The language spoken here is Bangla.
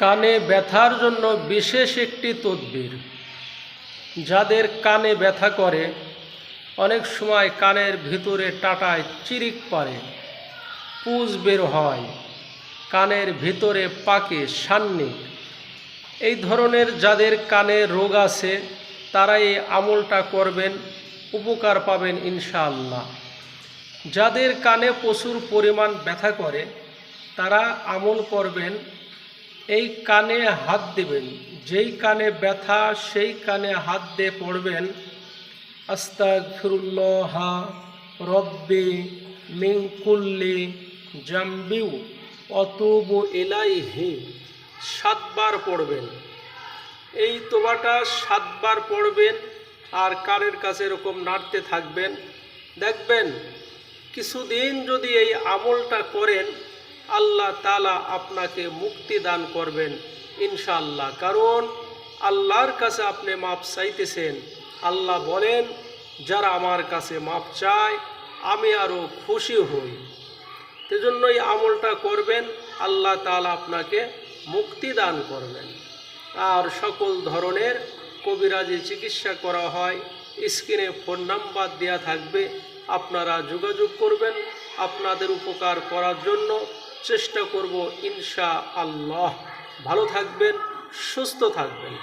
কানে ব্যথার জন্য বিশেষ একটি তদবির। যাদের কানে ব্যথা করে, অনেক সময় কানের ভিতরে টাটায় চিরিক পারে, পুজ বের হয়, কানের ভিতরে পাকে সান্নি এই ধরনের যাদের কানে রোগ আছে তারা এই আমলটা করবেন, উপকার পাবেন ইনশাআল্লাহ। যাদের কানে প্রচুর পরিমাণ ব্যথা করে, তারা আমল করবেন এই কানে হাত দিবেন, যেই কানে ব্যথা, সেই কানে হাত দিয়ে পড়বেন। আস্তাগফিরুল্লাহ রব্বি মিন কুল্লি জাম্বিউ অতুবু ইলাইহি। সাতবার পড়বেন। এই তোবাটা সাতবার পড়বেন আর কানের কাছে এরকম নাড়তে থাকবেন। দেখবেন, কিছুদিন যদি এই আমলটা করেন আল্লাহ তালা আপনাকে মুক্তি দান করবেন ইনশাল্লাহ কারণ আল্লাহর কাছে আপনি মাপ চাইতেছেন। আল্লাহ বলেন, যারা আমার কাছে মাপ চায়, আমি আরও খুশি হই। সেজন্য এই আমলটা করবেন, আল্লাহ তালা আপনাকে মুক্তি দান করবেন। আর সকল ধরনের কবিরাজি চিকিৎসা করা হয়, স্ক্রিনে ফোন নাম্বার দেওয়া থাকবে, আপনারা যোগাযোগ করবেন আপনাদের উপকার করার জন্য। চেষ্টা করব ইনশা আল্লাহ ভালো থাকবেন সুস্থ থাকবেন।